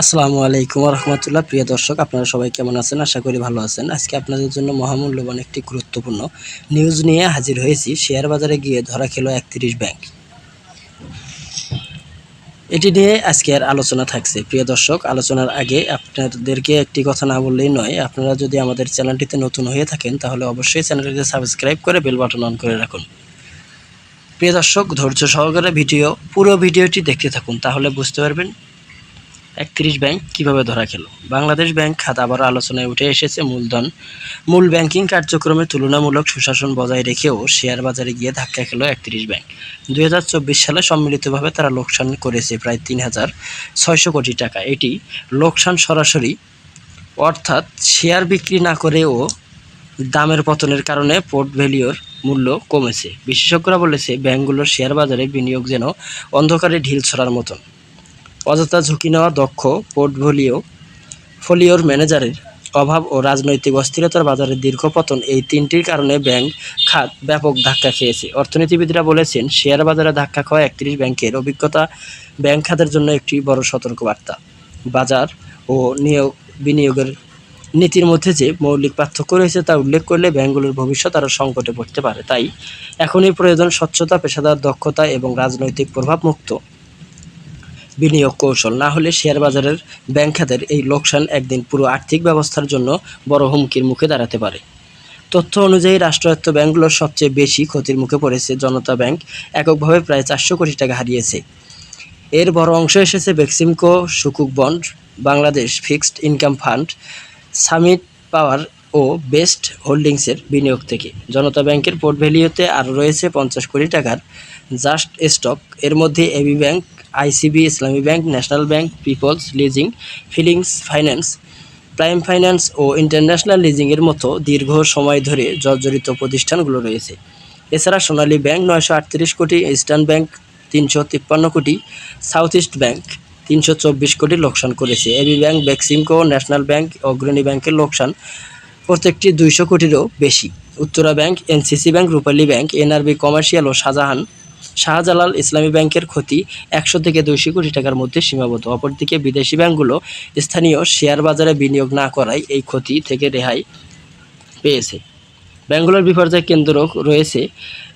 আসসালামু আলাইকুম রহমতুল্লাহ প্রিয় দর্শক, আপনারা সবাই কেমন আছেন? আশা করি ভালো আছেন। আজকে আপনাদের জন্য মহামূল্যবান একটি গুরুত্বপূর্ণ নিউজ নিয়ে হাজির হয়েছি শেয়ার বাজারে গিয়ে ধরা খেলো একত্রিশ ব্যাংক। এটি নিয়ে আজকের আলোচনা থাকছে। প্রিয় দর্শক, আলোচনার আগে আপনাদেরকে একটি কথা না বললেই নয়, আপনারা যদি আমাদের চ্যানেলটিতে নতুন হয়ে থাকেন, তাহলে অবশ্যই চ্যানেলটিতে সাবস্ক্রাইব করে বেল বাটন অন করে রাখুন। প্রিয় দর্শক, ধৈর্য সহকারে ভিডিও, পুরো ভিডিওটি দেখতে থাকুন, তাহলে বুঝতে পারবেন একত্রিশ ব্যাংক কীভাবে ধরা খেলো? বাংলাদেশ ব্যাংক খাত আবার আলোচনায় উঠে এসেছে মূলধন। মূল ব্যাংকিং কার্যক্রমে তুলনামূলক সুশাসন বজায় রেখেও শেয়ার বাজারে গিয়ে ধাক্কা খেল একত্রিশ ব্যাংক। দুই হাজার চব্বিশ সালে সম্মিলিতভাবে তারা লোকসান করেছে প্রায় তিন হাজার ছয়শো কোটি টাকা। এটি লোকসান সরাসরি, অর্থাৎ শেয়ার বিক্রি না করেও দামের পতনের কারণে পোর্টফোলিওর মূল্য কমেছে। বিশেষজ্ঞরা বলেছে, ব্যাংকগুলোর শেয়ার বাজারে বিনিয়োগ যেন অন্ধকারে ঢিল ছড়ার মতন। অযথা ঝুঁকি নেওয়া দক্ষ পোর্টফোলিও ফোলিওর ম্যানেজারের অভাব ও রাজনৈতিক অস্থিরতার বাজারে দীর্ঘ পতন এই তিনটির কারণে ব্যাংক খাত ব্যাপক ধাক্কা খেয়েছে। অর্থনীতিবিদরা বলেছেন, শেয়ার বাজারে ধাক্কা খাওয়া একত্রিশ ব্যাংকের অভিজ্ঞতা। ব্যাংক খাতের জন্য একটি বড় সতর্কবার্তা। বাজার ও নিয়োগ, বিনিয়োগের নীতির মধ্যে যে মৌলিক পার্থক্য রয়েছে তা উল্লেখ করলে ব্যাংকগুলোর ভবিষ্যৎ আরও সংকটে পড়তে পারে। তাই এখনই প্রয়োজন স্বচ্ছতা, পেশাদার দক্ষতা এবং রাজনৈতিক প্রভাবমুক্ত। বিনিয়োগ কৌশল না হলে শেয়ার বাজারের ব্যাংক খাতের এই লোকসান একদিন পুরো আর্থিক ব্যবস্থার জন্য বড় হুমকির মুখে দাঁড়াতে পারে। তথ্য অনুযায়ী রাষ্ট্রায়ত্ত ব্যাংকগুলোর সবচেয়ে বেশি ক্ষতির মুখে পড়েছে জনতা ব্যাংক, এককভাবে প্রায় চারশো কোটি টাকা হারিয়েছে। এর বড় অংশ এসেছে Beximco সুকুক bond, Bangladesh fixed income fund, Summit Power ও বেস্ট হোল্ডিংসের বিনিয়োগ থেকে। জনতা ব্যাংকের পোর্টভ্যালিওতে আরও রয়েছে পঞ্চাশ কোটি টাকার জাস্ট স্টক। এর মধ্যে AB bank ICB, Islami bank, national bank, peoples leasing, feelings finance, prime finance ও ইন্টারন্যাশনাল লিজিংয়ের মতো দীর্ঘ সময় ধরে জর্জরিত প্রতিষ্ঠানগুলো রয়েছে। এছাড়া সোনালী ব্যাংক নয়শো আটত্রিশ কোটি, ইস্টার্ন ব্যাংক তিনশো তিপ্পান্ন কোটি, সাউথ ইস্ট ব্যাংক তিনশো চব্বিশ কোটি লোকসান করেছে। AB bank, Beximco, national bank, Agrani ব্যাংকের লোকসান প্রত্যেকটি দুইশো কোটিরও বেশি। Uttara bank, NCC bank, Rupali bank, NRB commercial ও শাহজাহান শাহজালাল ইসলামী ব্যাংকের ক্ষতি একশো থেকে দুইশো কোটি টাকার মধ্যে সীমাবদ্ধ। অপরদিকে বিদেশি ব্যাংকগুলো স্থানীয় শেয়ার বাজারে বিনিয়োগ না করায় এই ক্ষতি থেকে রেহাই পেয়েছে। ব্যাংকগুলোর বিপর্যয় কেন্দ্র রয়েছে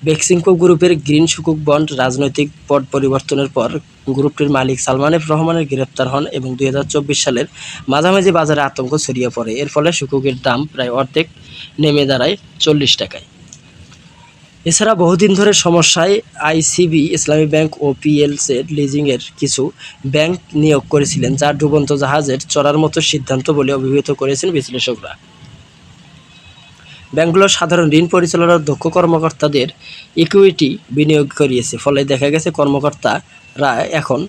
বেক্সিমকো গ্রুপের গ্রিন সুকুক বন্ড রাজনৈতিক পট পরিবর্তনের পর গ্রুপটির মালিক সালমান এফ রহমানের গ্রেপ্তার হন এবং দু হাজার চব্বিশ সালের মাঝামাঝি বাজারে আতঙ্ক ছড়িয়ে পড়ে। এর ফলে সুকুকের দাম প্রায় অর্ধেক নেমে দাঁড়ায় চল্লিশ টাকায়। এছাড়া বহুদিন ধরে সমস্যায় আইসিবি, ইসলামী ব্যাংক ও পিএলসের লিজিংয়ের কিছু ব্যাংক নিয়োগ করেছিলেন, যা ডুবন্ত জাহাজের চড়ার মতো সিদ্ধান্ত বলে অভিহিত করেছেন বিশ্লেষকরা। ব্যাংকগুলোর সাধারণ ঋণ পরিচালনার দক্ষ কর্মকর্তাদের ইকুইটি বিনিয়োগ করিয়েছে, ফলে দেখা গেছে কর্মকর্তারা এখন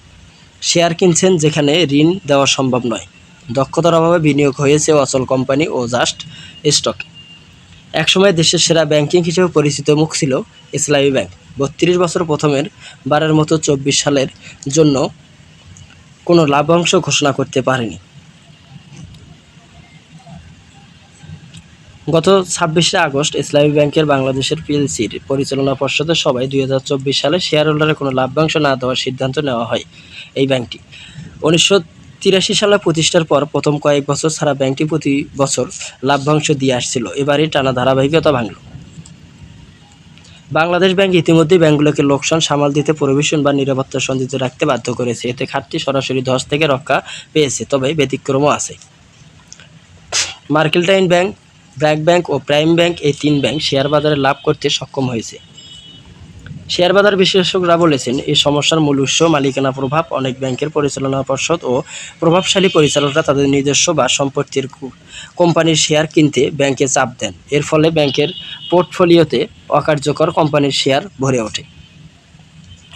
শেয়ার কিনছেন যেখানে ঋণ দেওয়া সম্ভব নয়। দক্ষতার অভাবে বিনিয়োগ হয়েছে অচল কোম্পানি ও জাস্ট স্টকে। একসময় দেশের সেরা ব্যাংকিং হিসেবে পরিচিত মুখ ছিল ইসলামী ব্যাংক। বত্রিশ বছর প্রথমের বারের মতো চব্বিশ সালের জন্য কোনো লাভ্যাংশ ঘোষণা করতে পারেনি। গত ছাব্বিশে আগস্ট ইসলামী ব্যাংকের বাংলাদেশের পিএলসির পরিচালনা পর্ষদের সবাই দুই হাজার চব্বিশ সালে শেয়ার হোল্ডারে কোনো লাভ্যাংশ না দেওয়ার সিদ্ধান্ত নেওয়া হয় এই ব্যাংকটি। উনিশশো তিরাশি সালে প্রতিষ্ঠার পর প্রথম কয়েক বছর ছাড়া ব্যাংকটি প্রতি বছর লাভ্যাংশ দিয়ে আসছিল। এবারই টানা ধারাবাহিকতা ভাঙল। বাংলাদেশ ব্যাংক ইতিমধ্যে ব্যাংকগুলোকে লোকসান, সামাল দিতে প্রভিশন বা নিরাপত্তা সঞ্চিত রাখতে বাধ্য করেছে। এতে খাতটি সরাসরি ধস থেকে রক্ষা পেয়েছে, তবে ব্যতিক্রমও আছে। মার্কেলটাইন ব্যাংক, ব্র্যাক ব্যাংক ও প্রাইম ব্যাংক এই তিন ব্যাংক শেয়ার বাজারে লাভ করতে সক্ষম হয়েছে। শেয়ার বাজার বিশেষজ্ঞরা বলেছেন, এই সমস্যার মূল উৎস মালিকানা প্রভাব, অনেক ব্যাংকের পরিচালনা পর্ষদ ও প্রভাবশালী পরিচালকরা তাদের নিজস্ব বা সম্পত্তির কোম্পানির শেয়ার কিনতে ব্যাংকে চাপ দেন। এর ফলে ব্যাংকের পোর্টফোলিওতে অকার্যকর কোম্পানির শেয়ার ভরে ওঠে।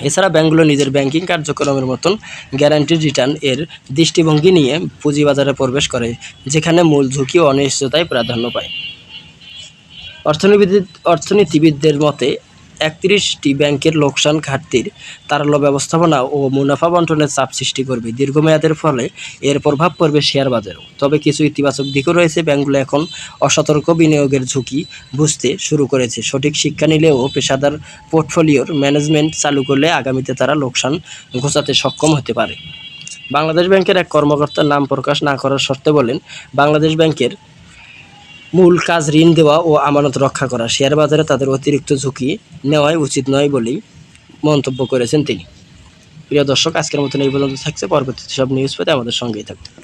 এছাড়া ব্যাংকগুলো নিজের ব্যাংকিং কার্যক্রমের মতন গ্যারান্টি রিটার্ন এর দৃষ্টিভঙ্গি নিয়ে পুঁজিবাজারে প্রবেশ করে, যেখানে মূল ঝুঁকি ও অনিশ্চয়তায় প্রাধান্য পায়। অর্থনীতিবিদ, অর্থনীতিবিদদের মতে একত্রিশটি ব্যাংকের লোকসান ঘাটতির তারল্য ব্যবস্থাপনা ও মুনাফা বন্টনের চাপ সৃষ্টি করবে। দীর্ঘমেয়াদের ফলে এর প্রভাব পড়বে শেয়ার বাজারেও। তবে কিছু ইতিবাচক দিকও রয়েছে ব্যাংকগুলো এখন অসতর্ক বিনিয়োগের ঝুঁকি বুঝতে শুরু করেছে। সঠিক শিক্ষা নিলেও পেশাদার পোর্টফোলিওর ম্যানেজমেন্ট চালু করলে আগামীতে তারা লোকসান ঘোচাতে সক্ষম হতে পারে। বাংলাদেশ ব্যাংকের এক কর্মকর্তার নাম প্রকাশ না করার শর্তে বলেন, বাংলাদেশ ব্যাংকের মূল কাজ ঋণ দেওয়া ও আমানত রক্ষা করা। শেয়ার বাজারে তাদের অতিরিক্ত ঝুঁকি নেওয়াই উচিত নয় বলেই মন্তব্য করেছেন তিনি। প্রিয় দর্শক, আজকের মতন এই পর্যন্ত থাকছে। পরবর্তীতে সব নিউজ পেতে আমাদের সঙ্গেই থাকবে